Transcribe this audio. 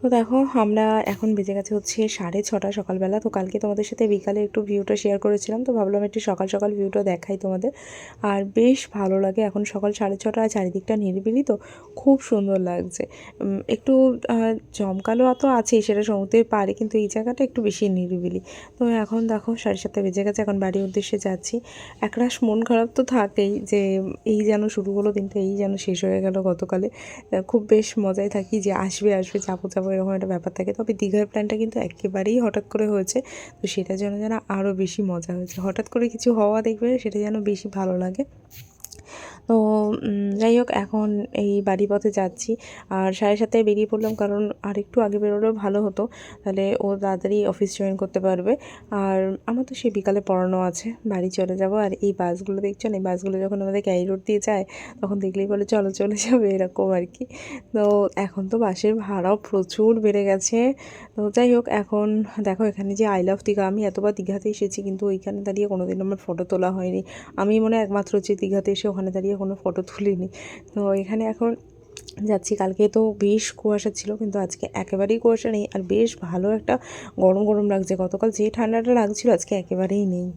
তো দেখো, আমরা এখন বেজে গেছে হচ্ছে সাড়ে ছটা সকালবেলা। তো কালকে তোমাদের সাথে বিকালে একটু ভিউটা শেয়ার করেছিলাম, তো ভাবলাম একটু সকাল সকাল ভিউটা দেখাই তোমাদের। আর বেশ ভালো লাগে এখন সকাল সাড়ে ছটা চারিদিকটা নিরিবিলি, তো খুব সুন্দর লাগছে। একটু জমকালো তো আছেই সেটা সমুদ্রের পারে কিন্তু এই জায়গাটা একটু বেশি নিরিবিলি। তো এখন দেখো, সাড়ে সাতটা বেজে গেছে, এখন বাড়ির উদ্দেশ্যে যাচ্ছি। একরাশ মন খারাপ তো থাকেই যে এই যেন শুরু হলো দিনটা, এই যেন শেষ হয়ে গেল গতকালে। খুব বেশ মজায় থাকি যে আসবে আসবে, যাব যাব এরকম একটা ব্যাপার থাকে। তবে দীঘার প্ল্যানটা কিন্তু একেবারেই হঠাৎ করে হয়েছে। তো সেটা যেন যেন আরও বেশি মজা হয়েছে। হঠাৎ করে কিছু হওয়া দেখবে সেটা যেন বেশি ভালো লাগে। তো যাই হোক, এখন এই বাড়ি পথে যাচ্ছি। আর সাড়ে সাতটায় বেরিয়ে পড়লাম কারণ আর একটু আগে বেরোলেও ভালো হতো। তাহলে ও তাড়াতাড়ি অফিস জয়েন করতে পারবে। আর আমার তো সে বিকালে পড়ানো আছে। বাড়ি চলে যাব। আর এই বাসগুলো দেখছ না? এই বাসগুলো যখন আমাদের ক্যারি রোড দিয়ে যায়, তখন দেখলেই বলে, চলো, চলে যাবে, এরকম আর কি। তো, এখন তো বাসের ভাড়াও প্রচুর বেড়ে গেছে। তো, যাই হোক, এখন দেখো, এখানে যে আই লাভ দীঘা আমি এতবার দীঘাতে এসেছি, কিন্তু ওইখানে দাঁড়িয়ে কোনোদিন আমার ফটো তোলা হয়নি। আমি মনে একমাত্র যে দীঘাতে এসে ওখানে দাঁড়িয়ে কোনো ফটো তুলিনি। তো এখানে এখন যাচ্ছি। কালকে তো বেশ কুয়াশা ছিল, কিন্তু আজকে একেবারেই কুয়াশা নেই। আর বেশ ভালো একটা গরম গরম লাগছে। গতকাল যে ঠান্ডাটা লাগছিল, আজকে একেবারেই নেই।